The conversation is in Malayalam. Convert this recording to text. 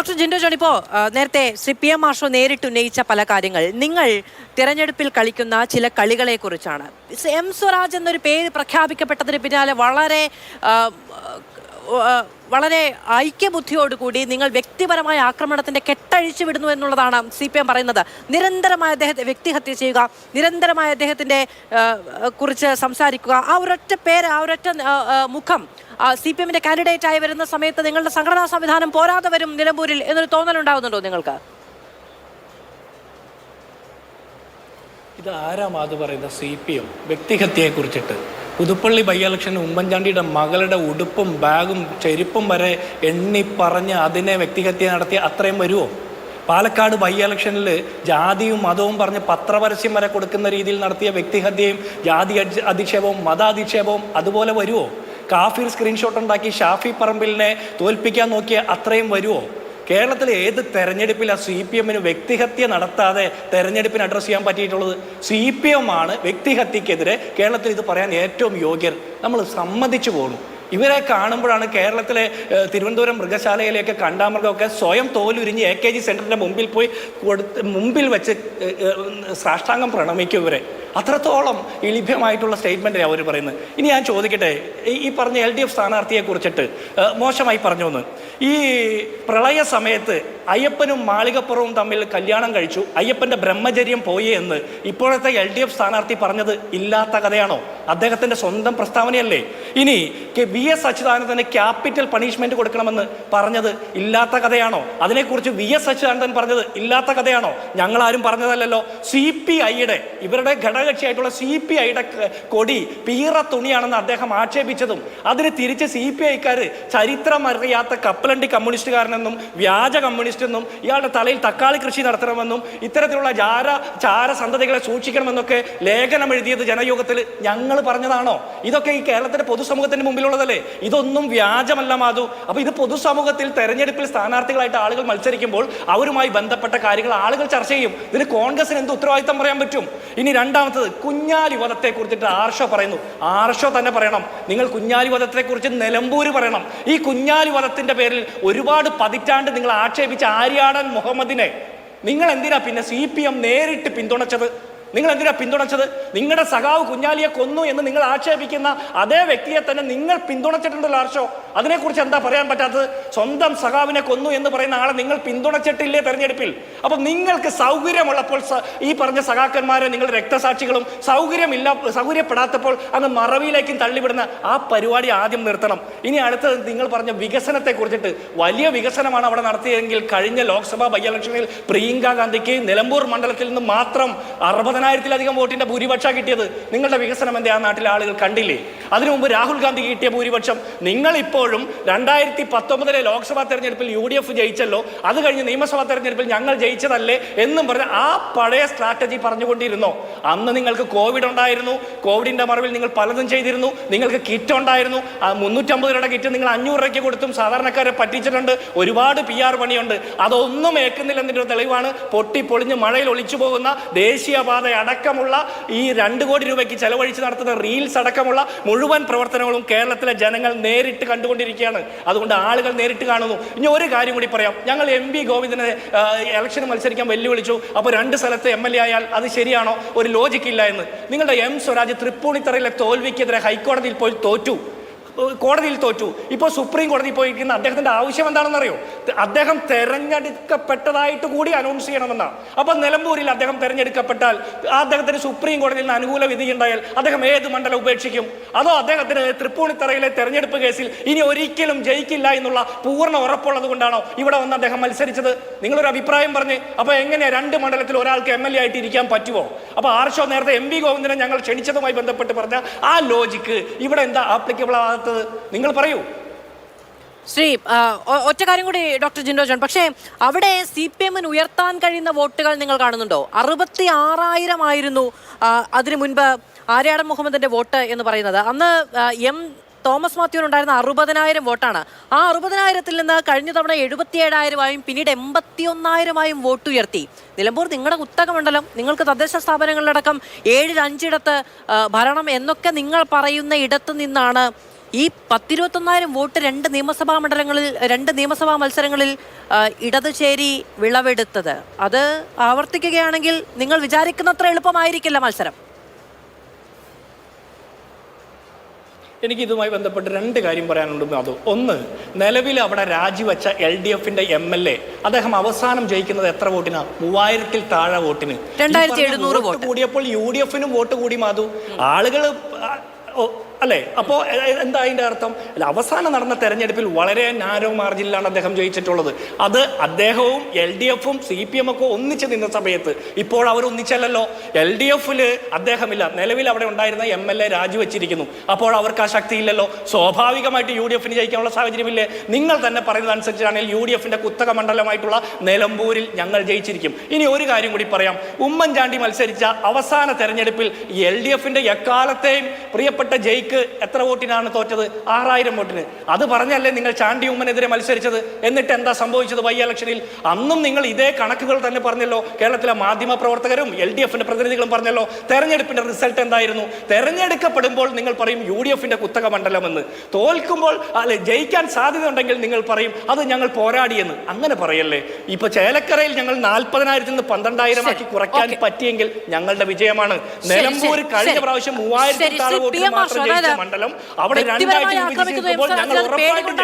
ഡോക്ടർ ജിൻഡോ ജോൺ ഇപ്പോൾ നേരത്തെ ശ്രീ പി എം മാഷോ നേരിട്ട് ഉന്നയിച്ച പല കാര്യങ്ങൾ. നിങ്ങൾ തിരഞ്ഞെടുപ്പിൽ കളിക്കുന്ന ചില കളികളെ കുറിച്ചാണ് എം സ്വരാജ് എന്നൊരു പേര് പ്രഖ്യാപിക്കപ്പെട്ടതിന് പിന്നാലെ വളരെ വളരെ ഐക്യബുദ്ധിയോടുകൂടി നിങ്ങൾ വ്യക്തിപരമായ ആക്രമണത്തിന്റെ കെട്ടഴിച്ചു വിടുന്നു എന്നുള്ളതാണ് സി പി എം പറയുന്നത്. നിരന്തരമായ അദ്ദേഹത്തെ വ്യക്തിഹത്യ ചെയ്യുക നിരന്തരമായ അദ്ദേഹത്തിന്റെ കുറിച്ച് സംസാരിക്കുക. ആ ഒരൊറ്റ പേര് ആ ഒരൊറ്റ മുഖം സി പി എമ്മിന്റെ കാൻഡിഡേറ്റ് ആയി വരുന്ന സമയത്ത് നിങ്ങളുടെ സംഘടനാ സംവിധാനം പോരാതെ വരും നിലമ്പൂരിൽ എന്നൊരു തോന്നലുണ്ടാകുന്നുണ്ടോ നിങ്ങൾക്ക്? ഇത് ആരാ മാത് പറയുന്നത്? C P M. വ്യക്തിഹത്യയെ കുറിച്ചിട്ട് പുതുപ്പള്ളി ബൈ ഉമ്മൻചാണ്ടിയുടെ മകളുടെ ഉടുപ്പും ബാഗും ചെരുപ്പും വരെ എണ്ണി പറഞ്ഞ് അതിനെ വ്യക്തിഹത്യ നടത്തി അത്രയും വരുമോ പാലക്കാട് ബൈ ഇലക്ഷനിൽ ജാതിയും മതവും പറഞ്ഞ് പത്രപരസ്യം വരെ കൊടുക്കുന്ന രീതിയിൽ നടത്തിയ വ്യക്തിഹത്യയും ജാതി അധി- അധിക്ഷേപവും മതാധിക്ഷേപവും അതുപോലെ വരുമോ കാഫിർ സ്ക്രീൻഷോട്ട് ഉണ്ടാക്കി ഷാഫി പറമ്പിലിനെ തോൽപ്പിക്കാൻ നോക്കിയ അത്രയും വരുമോ കേരളത്തിലെ ഏത് തെരഞ്ഞെടുപ്പിലാണ് സി പി എമ്മിന് വ്യക്തിഹത്യ നടത്താതെ തെരഞ്ഞെടുപ്പിന് അഡ്രസ്സ് ചെയ്യാൻ പറ്റിയിട്ടുള്ളത്? സി പി എം ആണ് വ്യക്തിഹത്യക്കെതിരെ കേരളത്തിൽ ഇത് പറയാൻ ഏറ്റവും യോഗ്യർ. നമ്മൾ സമ്മതിച്ചു പോകണം ഇവരെ കാണുമ്പോഴാണ് കേരളത്തിലെ തിരുവനന്തപുരം മൃഗശാലയിലേക്ക് കണ്ടാമൃഗമൊക്കെ സ്വയം തോലുരിഞ്ഞ് എ കെ ജി സെന്ററിന്റെ മുമ്പിൽ പോയി കൊടുത്ത് മുമ്പിൽ വെച്ച് സാഷ്ടാംഗം പ്രണമിക്കും ഇവരെ. അത്രത്തോളം ലഭ്യമായിട്ടുള്ള സ്റ്റേറ്റ്മെന്റാണ് അവർ പറയുന്നത്. ഇനി ഞാൻ ചോദിക്കട്ടെ ഈ- പറഞ്ഞ എൽ ഡി എഫ് സ്ഥാനാർത്ഥിയെ കുറിച്ചിട്ട് മോശമായി പറഞ്ഞു എന്ന് ഈ പ്രളയ സമയത്ത് അയ്യപ്പനും മാളികപ്പുറവും തമ്മിൽ കല്യാണം കഴിച്ചു അയ്യപ്പന്റെ ബ്രഹ്മചര്യം പോയി എന്ന് ഇപ്പോഴത്തെ എൽ ഡി എഫ് സ്ഥാനാർത്ഥി പറഞ്ഞത് ഇല്ലാത്ത കഥയാണോ? അദ്ദേഹത്തിന്റെ സ്വന്തം പ്രസ്താവനയല്ലേ? ഇനി കെ വി എസ് അച്യുതാനന്ദന് ക്യാപിറ്റൽ പണിഷ്മെന്റ് കൊടുക്കണമെന്ന് പറഞ്ഞത് ഇല്ലാത്ത കഥയാണോ? അതിനെക്കുറിച്ച് വി എസ് അച്യുതാനന്ദൻ പറഞ്ഞത് ഇല്ലാത്ത കഥയാണോ? ഞങ്ങളാരും പറഞ്ഞതല്ലല്ലോ. സി പി ഐയുടെ ഇവരുടെ ഘടകകക്ഷിയായിട്ടുള്ള സി പി ഐയുടെ കൊടി പീറ തുണിയാണെന്ന് അദ്ദേഹം ആക്ഷേപിച്ചതും അതിന് തിരിച്ച് സി പി ഐക്കാർ ചരിത്രമറിയാത്ത കപ്പലണ്ടി കമ്മ്യൂണിസ്റ്റുകാരനെന്നും വ്യാജ കമ്മ്യൂണിസ്റ്റ് എന്നും ഇയാളുടെ തലയിൽ തക്കാളി കൃഷി നടത്തണമെന്നും ഇത്തരത്തിലുള്ള ജാര ചാര സന്തതികളെ സൂക്ഷിക്കണമെന്നൊക്കെ ലേഖനം എഴുതിയത് ജനയോഗത്തിൽ ഞങ്ങൾ പറഞ്ഞതാണോ? ഇതൊക്കെ ഈ കേരളത്തിന്റെ പൊതുസമൂഹത്തിന്റെ മുമ്പിലുള്ളതല്ലേ? ഇതൊന്നും വ്യാജമല്ല മാധു. അപ്പൊ ഇത് പൊതുസമൂഹത്തിൽ തെരഞ്ഞെടുപ്പിൽ സ്ഥാനാർത്ഥികളായിട്ട് ആളുകൾ മത്സരിക്കുമ്പോൾ അവരുമായി ബന്ധപ്പെട്ട കാര്യങ്ങൾ ആളുകൾ ചർച്ച ചെയ്യും. ഇതിന് കോൺഗ്രസിന് എന്ത് ഉത്തരവാദിത്തം പറയാൻ പറ്റും? ഇനി രണ്ടാമത്തത് കുഞ്ഞാലി വധത്തെ കുറിച്ചിട്ട് ആർഷോ പറയുന്നു. ആർഷോ തന്നെ പറയണം. നിങ്ങൾ കുഞ്ഞാലി വധത്തെ കുറിച്ച് നിലമ്പൂര് പറയണം. ഈ കുഞ്ഞാലി വധത്തിന്റെ പേരിൽ ഒരുപാട് പതിറ്റാണ്ട് നിങ്ങൾ ആക്ഷേപിച്ച ആര്യാടൻ മുഹമ്മദിനെ നിങ്ങൾ എന്തിനാ പിന്നെ സി നേരിട്ട് പിന്തുണച്ചത്? നിങ്ങൾ എന്തിനാ പിന്തുണച്ചത്? നിങ്ങളുടെ സഖാവ് കുഞ്ഞാലിയെ കൊന്നു എന്ന് നിങ്ങൾ ആക്ഷേപിക്കുന്ന അതേ വ്യക്തിയെ തന്നെ നിങ്ങൾ പിന്തുണച്ചിട്ടുണ്ടല്ലോ ആർഷോ അതിനെക്കുറിച്ച് എന്താ പറയാൻ പറ്റാത്തത്? സ്വന്തം സഖാവിനെ കൊന്നു എന്ന് പറയുന്ന ആളെ നിങ്ങൾ പിന്തുണച്ചിട്ടില്ലേ തെരഞ്ഞെടുപ്പിൽ? അപ്പം നിങ്ങൾക്ക് സൗകര്യമുള്ളപ്പോൾ ഈ പറഞ്ഞ സഖാക്കന്മാരെ നിങ്ങൾ രക്തസാക്ഷികളും സൗകര്യമില്ല സൗകര്യപ്പെടാത്തപ്പോൾ അങ്ങ് മറവിയിലേക്കും തള്ളിവിടുന്ന ആ പരിപാടി ആദ്യം നിർത്തണം. ഇനി അടുത്തത് നിങ്ങൾ പറഞ്ഞ വികസനത്തെ കുറിച്ചിട്ട്. വലിയ വികസനമാണ് അവിടെ നടത്തിയതെങ്കിൽ കഴിഞ്ഞ ലോക്സഭാ ബൈ ഇലക്ഷനിൽ പ്രിയങ്ക ഗാന്ധിക്ക് നിലമ്പൂർ മണ്ഡലത്തിൽ നിന്ന് മാത്രം അറുപതിനായിരത്തിലധികം വോട്ടിന്റെ ഭൂരിപക്ഷം കിട്ടിയത് നിങ്ങളുടെ വികസനം എന്തേ? നാട്ടിലെ ആളുകൾ കണ്ടില്ലേ? അതിനു മുമ്പ് രാഹുൽ ഗാന്ധി കിട്ടിയ ഭൂരിപക്ഷം നിങ്ങൾ ഇപ്പോഴും രണ്ടായിരത്തി പത്തൊമ്പതിലെ ലോക്സഭാ തെരഞ്ഞെടുപ്പിൽ യു ഡി എഫ് ജയിച്ചല്ലോ അത് കഴിഞ്ഞ് നിയമസഭാ തെരഞ്ഞെടുപ്പിൽ ഞങ്ങൾ ജയിച്ചതല്ലേ എന്നും പറഞ്ഞ് ആ പഴയ സ്ട്രാറ്റജി പറഞ്ഞുകൊണ്ടിരുന്നോ. അന്ന് നിങ്ങൾക്ക് കോവിഡ് ഉണ്ടായിരുന്നു കോവിഡിന്റെ മറവിൽ നിങ്ങൾ പലതും ചെയ്തിരുന്നു നിങ്ങൾക്ക് കിറ്റ് ഉണ്ടായിരുന്നു ആ മുന്നൂറ്റമ്പത് രൂപയുടെ കിറ്റ് നിങ്ങൾ അഞ്ഞൂറ് രൂപയ്ക്ക് കൊടുത്തും സാധാരണക്കാരെ പറ്റിച്ചിട്ടുണ്ട് ഒരുപാട് പി ആർ പണിയുണ്ട്. അതൊന്നും ഏക്കുന്നില്ലെന്നതിന്റെ ഒരു തെളിവാണ് പൊട്ടി പൊളിഞ്ഞ് മഴയിൽ ഒളിച്ചു പോകുന്ന ദേശീയപാത അടക്കമുള്ള ഈ രണ്ട് കോടി രൂപയ്ക്ക് ചെലവഴിച്ച് നടത്തുന്ന റീൽസ് അടക്കമുള്ള മുഴുവൻ പ്രവർത്തനങ്ങളും കേരളത്തിലെ ജനങ്ങൾ നേരിട്ട് കണ്ടുകൊണ്ടിരിക്കുകയാണ്. അതുകൊണ്ട് ആളുകൾ നേരിട്ട് കാണുന്നു. ഇനി ഒരു കാര്യം കൂടി പറയാം. ഞങ്ങൾ എം വി ഗോവിന്ദനെ ഇലക്ഷന് മത്സരിക്കാൻ വെല്ലുവിളിച്ചു. അപ്പോൾ രണ്ട് സ്ഥലത്ത് എം എൽ എ ആയാൽ അത് ശരിയാണോ? ഒരു ലോജിക്ക് ഇല്ല എന്ന്. നിങ്ങളുടെ എം സ്വരാജ് തൃപ്പൂണിത്തറയിലെ തോൽവിക്കെതിരെ ഹൈക്കോടതിയിൽ പോയി തോറ്റു. കോടതിയിൽ തോറ്റു. ഇപ്പോൾ സുപ്രീം കോടതി പോയിരിക്കുന്ന അദ്ദേഹത്തിന്റെ ആവശ്യം എന്താണെന്നറിയോ? അദ്ദേഹം തെരഞ്ഞെടുക്കപ്പെട്ടതായിട്ട് കൂടി അനൗൺസ് ചെയ്യണമെന്നാണ് അപ്പോൾ നിലമ്പൂരിൽ അദ്ദേഹം തെരഞ്ഞെടുക്കപ്പെട്ടാൽ അദ്ദേഹത്തിന് സുപ്രീം കോടതിയിൽ നിന്ന് അനുകൂല വിധി ഉണ്ടായാൽ അദ്ദേഹം ഏത് മണ്ഡലം ഉപേക്ഷിക്കും? അതോ അദ്ദേഹത്തിന് തൃപ്പൂണിത്തറയിലെ തെരഞ്ഞെടുപ്പ് കേസിൽ ഇനി ഒരിക്കലും ജയിക്കില്ല എന്നുള്ള പൂർണ ഉറപ്പുള്ളത് കൊണ്ടാണോ ഇവിടെ വന്ന് അദ്ദേഹം മത്സരിച്ചത്? നിങ്ങളൊരു അഭിപ്രായം പറഞ്ഞ് അപ്പോൾ എങ്ങനെയാണ് രണ്ട് മണ്ഡലത്തിൽ ഒരാൾക്ക് എം എൽ എ ആയിട്ട് ഇരിക്കാൻ പറ്റുമോ അപ്പോൾ ആർഷോ നേരത്തെ എം വി ഗോവിന്ദനെ ഞങ്ങൾ ക്ഷണിച്ചതുമായി ബന്ധപ്പെട്ട് പറഞ്ഞ ആ ലോജിക്ക് ഇവിടെ എന്താ ആപ്ലിക്കബിൾ ആകാത്തത് നിങ്ങൾ പറയൂ. ശ്രീ ഒറ്റ കാര്യം കൂടി ഡോക്ടർ ജിൻഡോ ജോൺ. പക്ഷേ അവിടെ സി പി എമ്മിന് ഉയർത്താൻ കഴിയുന്ന വോട്ടുകൾ നിങ്ങൾ കാണുന്നുണ്ടോ? അറുപത്തി ആറായിരം ആയിരുന്നു അതിനു മുൻപ് ആര്യാടൻ മുഹമ്മദിന്റെ വോട്ട് എന്ന് പറയുന്നത്. അന്ന് എം തോമസ് മാത്യുവിനുണ്ടായിരുന്ന അറുപതിനായിരം വോട്ടാണ്. ആ അറുപതിനായിരത്തിൽ നിന്ന് കഴിഞ്ഞ തവണ എഴുപത്തിയേഴായിരമായും പിന്നീട് എൺപത്തിയൊന്നായിരമായും വോട്ട് ഉയർത്തി. നിലമ്പൂർ നിങ്ങളുടെ കുത്തക മണ്ഡലം നിങ്ങൾക്ക് തദ്ദേശ സ്ഥാപനങ്ങളിലടക്കം ഏഴിൽ അഞ്ചിടത്ത് ഭരണം എന്നൊക്കെ നിങ്ങൾ പറയുന്ന ഇടത്ത് നിന്നാണ് ഈ പത്തിരുപത്തൊന്നായിരം വോട്ട് രണ്ട് നിയമസഭാ മണ്ഡലങ്ങളിൽ രണ്ട് നിയമസഭാ മത്സരങ്ങളിൽ ഇടത് ചേരി വിളവെടുത്തത്. അത് ആവർത്തിക്കുകയാണെങ്കിൽ നിങ്ങൾ വിചാരിക്കുന്നത്ര എളുപ്പമായിരിക്കില്ല മത്സരം. എനിക്ക് ഇതുമായി ബന്ധപ്പെട്ട് രണ്ട് കാര്യം പറയാനുണ്ട് അത് ഒന്ന് നിലവിൽ അവിടെ രാജിവെച്ച എൽ ഡി എഫിന്റെ എം എൽ എ അദ്ദേഹം അവസാനം ജയിക്കുന്നത് എത്ര വോട്ടിനാ? മൂവായിരത്തിൽ താഴെ വോട്ടിന്. കൂടിയപ്പോൾ യു ഡി എഫിനും വോട്ട് കൂടി മാതു ആളുകൾ അല്ലേ? അപ്പോ എ- എ- എന്താ അതിന്റെ അർത്ഥം? അല്ല അവസാനം നടന്ന തെരഞ്ഞെടുപ്പിൽ വളരെ നാരോ മാർജിനിലാണ് അദ്ദേഹം ജയിച്ചിട്ടുള്ളത്. അത് അദ്ദേഹവും എൽ ഡി എഫും സി പി എം ഒക്കെ ഒന്നിച്ച് നിന്ന സമയത്ത് ഇപ്പോൾ അവർ ഒന്നിച്ചല്ലല്ലോ. എൽ ഡി എഫിൽ അദ്ദേഹമില്ല. നിലവിൽ അവിടെ ഉണ്ടായിരുന്ന എം എൽ എ രാജിവെച്ചിരിക്കുന്നു അപ്പോൾ അവർക്ക് ആ ശക്തിയില്ലല്ലോ സ്വാഭാവികമായിട്ട് യു ഡി എഫിന് ജയിക്കാനുള്ള സാഹചര്യമില്ലേ? നിങ്ങൾ തന്നെ പറയുന്നത് അനുസരിച്ചാണെങ്കിൽ യു ഡി എഫിന്റെ കുത്തക മണ്ഡലമായിട്ടുള്ള നിലമ്പൂരിൽ ഞങ്ങൾ ജയിച്ചിരിക്കും. ഇനി ഒരു കാര്യം കൂടി പറയാം. ഉമ്മൻചാണ്ടി മത്സരിച്ച അവസാന തെരഞ്ഞെടുപ്പിൽ എൽ ഡി എഫിന്റെ എക്കാലത്തെയും പ്രിയപ്പെട്ട ജയിക്ക് എത്ര വോട്ടിനാണ് തോറ്റത്? ആറായിരം വോട്ടിന്. അത് പറഞ്ഞല്ലേ നിങ്ങൾ ചാണ്ടി ഉമ്മനെതിരെ മത്സരിച്ചത്? എന്നിട്ട് എന്താ സംഭവിച്ചത് വൈ ഇലക്ഷനിൽ? അന്നും നിങ്ങൾ ഇതേ കണക്കുകൾ തന്നെ പറഞ്ഞല്ലോ. കേരളത്തിലെ മാധ്യമ പ്രവർത്തകരും എൽ ഡി എഫിന്റെ പ്രതിനിധികളും പറഞ്ഞല്ലോ. തെരഞ്ഞെടുപ്പിന്റെ റിസൾട്ട് എന്തായിരുന്നു? തെരഞ്ഞെടുക്കപ്പെടുമ്പോൾ നിങ്ങൾ പറയും യു ഡി എഫിന്റെ കുത്തക മണ്ഡലമെന്ന്. തോൽക്കുമ്പോൾ അല്ലെ ജയിക്കാൻ സാധ്യത ഉണ്ടെങ്കിൽ നിങ്ങൾ പറയും അത് ഞങ്ങൾ പോരാടിയെന്ന്. അങ്ങനെ പറയല്ലേ? ഇപ്പൊ ചേലക്കരയിൽ ഞങ്ങൾ നാൽപ്പതിനായിരത്തിൽ നിന്ന് പന്ത്രണ്ടായിരം ആക്കി കുറയ്ക്കാൻ പറ്റിയെങ്കിൽ ഞങ്ങളുടെ വിജയമാണ്. നിലമ്പൂർ കഴിഞ്ഞ. പ്രാവശ്യം മൂവായിരത്തി. വോട്ടിന് മാത്രം മണ്ഡലം അവിടെ എം. ഞങ്ങൾ ഉറപ്പായിട്ടും